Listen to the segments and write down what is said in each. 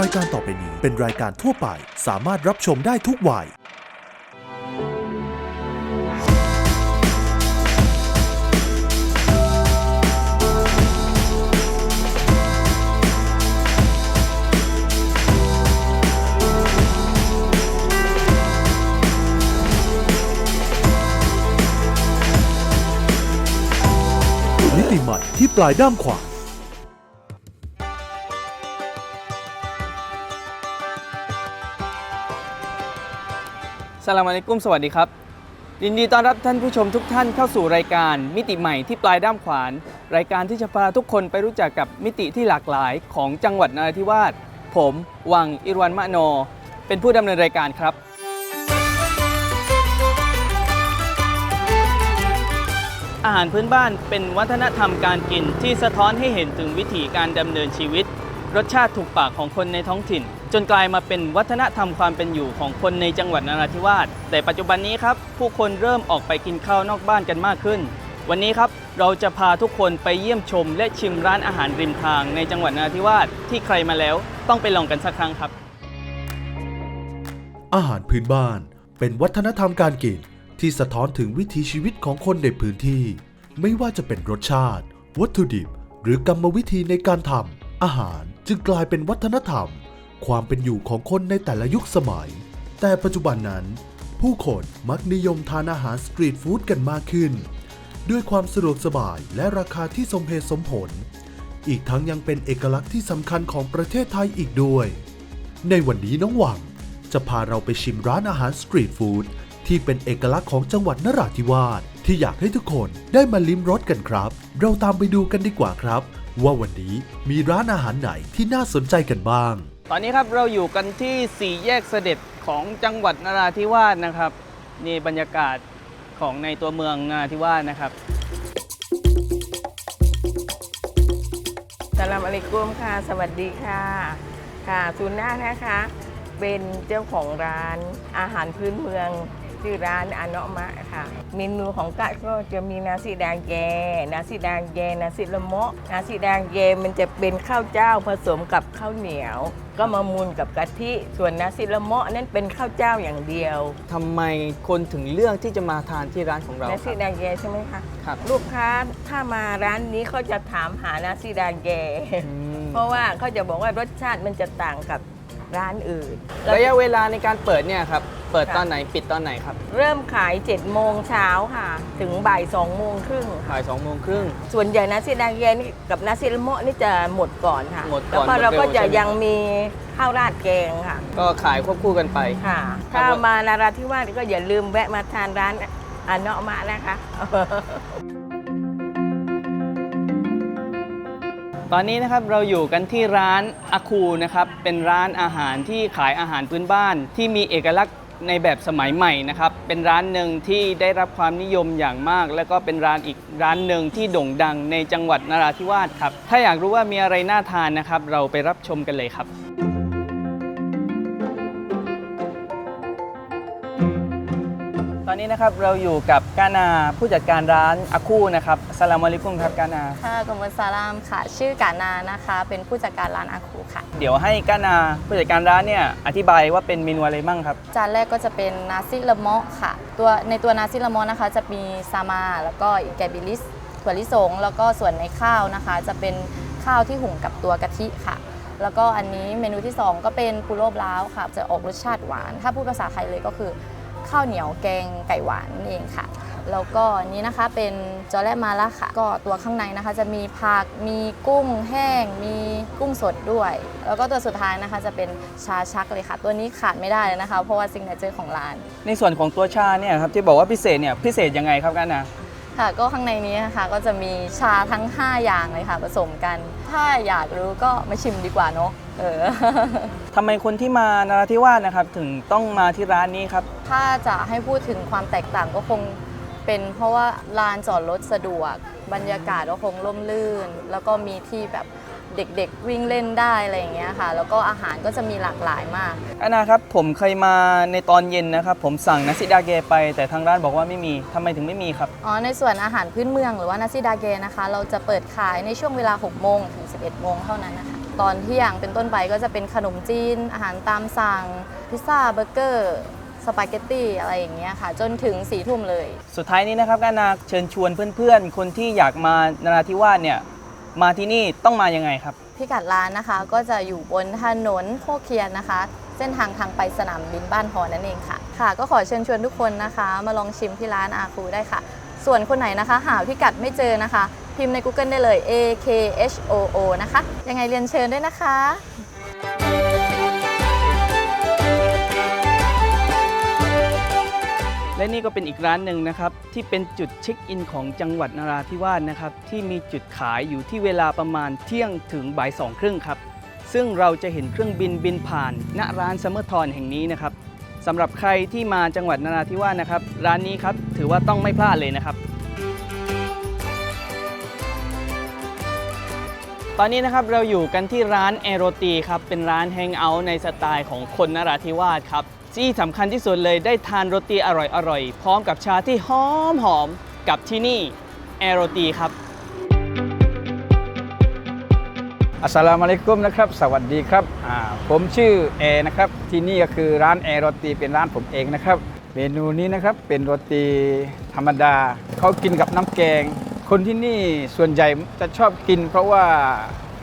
รายการต่อไปนี้เป็นรายการทั่วไป สามารถรับชมได้ทุกวัย มิติใหม่ที่ปลายด้ามขวาน สลามอะลัยกุมสวัสดีครับยินดีต้อนรับท่านผู้ชมทุกท่านเข้าสู่รายการ มิติใหม่ที่ปลายด้ามขวาน รายการที่จะพาทุกคนไปรู้จักกับมิติที่หลากหลายของจังหวัดนราธิวาสผมวังอิรวันมะโน เป็นผู้ดำเนินรายการครับ อาหารพื้นบ้านเป็นวัฒนธรรมการกินที่สะท้อนให้เห็นถึงวิถีการดำเนินชีวิต รสชาติถูกปากของคนในท้องถิ่น จนกลายมาเป็นวัฒนธรรมความเป็นอยู่ของคนในจังหวัดนราธิวาสแต่ปัจจุบันนี้ครับผู้คนเริ่มออกไปกินข้าวนอกบ้านกันมากขึ้น วันนี้ครับเราจะพาทุกคนไปเยี่ยมชม และชิมร้านอาหารริมทางในจังหวัดนราธิวาสที่ใครมาแล้ว ต้องไปลองกันสักครั้งครับ อาหารพื้นบ้าน เป็นวัฒนธรรมการกินที่สะท้อนถึงวิถีชีวิตของคนในพื้นที่ ไม่ว่าจะเป็นรสชาติ วัตถุดิบ หรือกรรมวิธีในการทำ อาหารจึงกลายเป็นวัฒนธรรม ความเป็นอยู่ของคนในแต่ละยุคสมัย แต่ปัจจุบันนั้น ผู้คนมักนิยมทานอาหารสตรีทฟู้ดกันมากขึ้น ด้วยความสะดวกสบายและราคาที่สมเหตุสมผล อีกทั้งยังเป็นเอกลักษณ์ที่สำคัญของประเทศไทยอีกด้วย ในวันนี้น้องหวังจะพาเราไปชิมร้านอาหารสตรีทฟู้ดที่เป็นเอกลักษณ์ของจังหวัดนราธิวาสที่อยากให้ทุกคนได้มาลิ้มรสกันครับ เราตามไปดูกันดีกว่าครับ ว่าวันนี้มีร้านอาหารไหนที่น่าสนใจกันบ้าง ตอนนี้ครับเราอยู่กันที่สี่แยกเสด็จของจังหวัดนราธิวาสนะครับนี่บรรยากาศของในตัวเมืองนราธิวาสนะครับสลามอะลัยกุมค่ะ สวัสดีค่ะ ค่ะซูน่านะคะ เป็นเจ้าของร้านอาหารพื้นเมือง ชื่อร้านอาเนาะมะค่ะ เมนูของกะก็จะมีนาซิดางแยนาซิดางแยนาซิละเมาะนาซิดางแยมันจะเป็นข้าวเจ้าผสมกับข้าวเหนียว ก็มามูนกับกะทิ ส่วนนาซิละเมาะนั่นเป็นข้าวเจ้าอย่างเดียว ทำไมคนถึงเลือกที่จะมาทานที่ร้านของเรานาคซิรับดางแยใช่ไหมคะครับ ลูกค้าถ้ามาร้านนี้เขาจะถามหานาซิดางแย อืม เพราะว่าเขาจะบอกว่ารสชาติมันจะต่างกับ ร้านอื่น ระยะเวลาในการเปิดเนี่ยครับ เปิดค่ะตอนไหนปิดตอนไหนครับเริ่มขาย7จ็ดโมงเช้าค่ะ ถึงบ่าย2องโมงครึ่งค่ะบ่ายสองโมงครึ่ง ส่วนใหญ่นาซิดางแยนี่กับนาซิละโมะนี่จะหมดก่อนค่ะหมดก่อนแล้วก็เราหมดเร็วก็จะใช่ไหม ยังมีข้าวราดแกงค่ะ ก็ขายควบคู่กันไป ค่ะ ครับ ถ้าผมมานาราธิวาสก็อย่าลืมแวะมาทานร้านอาเนาะมะนะคะ ตอนนี้นะครับเราอยู่กันที่ร้านอาคูนะครับเป็นร้านอาหารที่ขายอาหารพื้นบ้าน ที่มีเอกลักษณ์ในแบบสมัยใหม่นะครับเป็นร้านหนึ่งที่ได้รับความนิยมอย่างมาก และก็เป็นร้านอีกร้านหนึ่งที่โด่งดังในจังหวัดนราธิวาสครับถ้าอยากรู้ว่ามีอะไรน่าทานนะครับ เราไปรับชมกันเลยครับ ตอนนี้นะครับเราอยู่กับกานาผู้จัดการร้านอาคูนะครับสลามอะลัยกุมครับกานา ค่ะกุมบัสสลามค่ะ ชื่อกานานะคะ เป็นผู้จัดการร้านอาคูค่ะ เดี๋ยวให้กานาผู้จัดการร้านเนี่ยอธิบายว่าเป็นเมนูอะไรบ้างครับ จานแรกก็จะเป็นนาซิละเมาะค่ะ ตัวในตัวนาซิละเมาะนะคะ จะมีซามา แล้วก็อีแกบิลิสถั่วลิสง แล้วก็ส่วนในข้าวนะคะ จะเป็นข้าวที่หุงกับตัวกะทิค่ะแล้วก็อันนี้เมนูที่ 2 ก็เป็นปูโรบล้าวค่ะ จะออกรสชาติหวาน ถ้าพูดภาษาไทยเลยก็คือ ข้าวเหนียวแกงไก่หวานนั่นเองค่ะ แล้วก็อันนี้นะคะเป็นจอแลมาละค่ะ ก็ตัวข้างในนะคะ จะมีผักมีกุ้งแห้ง มีกุ้งสดด้วย แล้วก็ตัวสุดท้ายนะคะจะเป็นชาชักเลยค่ะ ตัวนี้ขาดไม่ได้เลยนะคะ เพราะว่าซิงเกิลเจอร์ของร้าน ในส่วนของตัวชาเนี่ยครับที่บอกว่าพิเศษเนี่ยพิเศษยังไงครับกานาค่ะก็ข้างในนี้นะคะก็จะมีชาทั้ง 5 อย่างเลยค่ะผสมกัน ถ้าอยากรู้ก็มาชิมดีกว่าเนาะ เออ ทำไมคนที่มานราธิวาสนะครับ ถึงต้องมาที่ร้านนี้ครับ ถ้าจะให้พูดถึงความแตกต่างก็คงเป็นเพราะว่าลานจอดรถสะดวก บรรยากาศก็คงร่มรื่น แล้วก็มีที่แบบเด็กๆวิ่งเล่นได้อะไรอย่างเงี้ยค่ะ แล้วก็อาหารก็จะมีหลากหลายมากกานาครับผมเคยมาในตอนเย็นนะครับ ผมสั่งนาซิดาเกไป แต่ทางร้านบอกว่าไม่มีทำไมถึงไม่มีครับ อ๋อ ในส่วนอาหารพื้นเมืองหรือว่านาซิดาเกนะคะ เราจะเปิดขายในช่วงเวลา 6 โมงถึง 11 โมงเท่านั้นนะคะ ตอนเที่ยงเป็นต้นไปก็จะเป็นขนมจีน อาหารตามสั่ง พิซซ่าเบอร์เกอร์สปาเกตตี้อะไรอย่างเงี้ยค่ะ จนถึงสี่ทุ่มเลย สุดท้ายนี้นะครับกานาเชิญชวนเพื่อนๆ คนที่อยากมานราธิวาสเนี่ยมาที่นี่ต้องมายังไงครับ พิกัดร้านนะคะก็จะอยู่บนถนนโคกเคียนนะคะ เส้นทางทางไปสนามบินบ้านฮอนั่นเองค่ะ ค่ะ ก็ขอเชิญชวนทุกคนนะคะ มาลองชิมที่ร้านอาคูได้ค่ะ ส่วนคนไหนนะคะ หาพิกัดไม่เจอนะคะ พิมพ์ใน Google ได้เลย A K H O O นะคะ ยังไงเรียนเชิญด้วยนะคะและนี่ก็เป็นอีกร้านหนึ่งนะครับ ที่เป็นจุดเช็คอินของจังหวัดนราธิวาสนะครับ ที่มีจุดขายอยู่ที่เวลาประมาณเที่ยงถึงบ่ายสองครึ่งครับ ซึ่งเราจะเห็นเครื่องบินบินผ่าน ณร้านซัมเมอร์ทอนแห่งนี้นะครับสำหรับใครที่มาจังหวัดนราธิวาสนะครับ ร้านนี้ครับถือว่าต้องไม่พลาดเลยนะครับ ตอนนี้นะครับเราอยู่กันที่ร้านแอโรตีครับ เป็นร้านแฮงเอาท์ในสไตล์ของคนนราธิวาสครับ ที่สำคัญที่สุดเลยได้ทานโรตีอร่อยๆ พร้อมกับชาที่หอมหอมๆกับที่นี่แอโรตีครับ อัสสลามุอะลัยกุมนะครับ สวัสดีครับอ่าผมชื่อแอร์นะครับ ที่นี่ก็คือร้านแอโรตีเป็นร้านผมเองนะครับ เมนูนี้นะครับเป็นโรตีธรรมดาเขากินกับน้ำแกง คนที่นี่ส่วนใหญ่จะชอบกิน เพราะว่า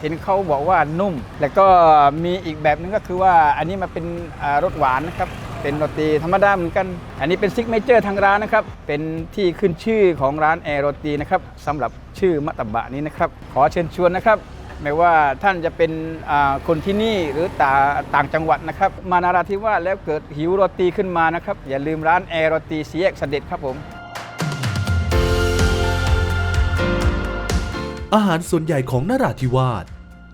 เห็นเขาบอกว่านุ่ม แล้วก็มีอีกแบบนึงก็คือว่าอันนี้มาเป็นรสหวานนะครับ เป็นโรตีธรรมดาเหมือนกัน อันนี้เป็นซิกเนเจอร์ทางร้านนะครับ เป็นที่ขึ้นชื่อของร้านแอร์โรตีนะครับสำหรับชื่อมัตตบะนี้นะครับ ขอเชิญชวนนะครับไม่ว่าท่านจะเป็นคนที่นี่หรือต่างต่างจังหวัดนะครับ มานาราธิวาสแล้วเกิดหิวโรตีขึ้นมานะครับ อย่าลืมร้านแอร์โรตีเสียกเสด็จครับผม อาหารส่วนใหญ่ของนราธิวาส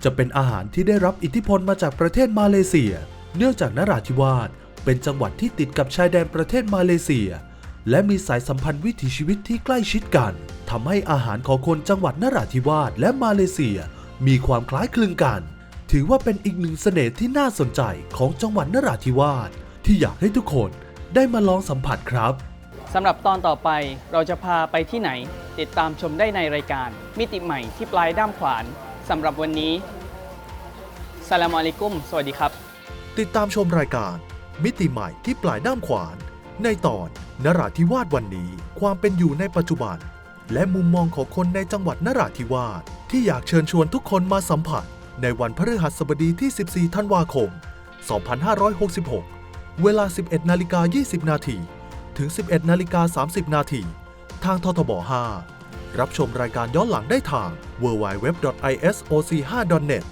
จะเป็นอาหารที่ได้รับอิทธิพลมาจากประเทศมาเลเซีย เนื่องจากนราธิวาสเป็นจังหวัดที่ติดกับชายแดนประเทศมาเลเซีย และมีสายสัมพันธ์วิถีชีวิตที่ใกล้ชิดกันทำให้อาหารของคนจังหวัดนราธิวาสและมาเลเซีย มีความคล้ายคลึงกัน ถือว่าเป็นอีกหนึ่งเสน่ห์ที่น่าสนใจของจังหวัดนราธิวาสที่อยากให้ทุกคนได้มาลองสัมผัสครับ สำหรับตอนต่อไปเราจะพาไปที่ไหน ติดตามชมได้ในรายการ มิติใหม่ที่ปลายด้ามขวานสำหรับวันนี้สลามอะลัยกุม สวัสดีครับ ติดตามชมรายการ มิติใหม่ที่ปลายด้ามขวาน ในตอนนราธิวาสวันนี้ ความเป็นอยู่ในปัจจุบัน และมุมมองของคนในจังหวัดนราธิวาสที่อยากเชิญชวนทุกคนมาสัมผัส ในวันพฤหัสบดีที่ 14 ธันวาคม 2566 เวลา 11 นาฬิกา 20 นาที ถึง 11 นาฬิกา 30 นาทีทางททบ 5 รับชมรายการย้อนหลังได้ทาง www.isoc5.net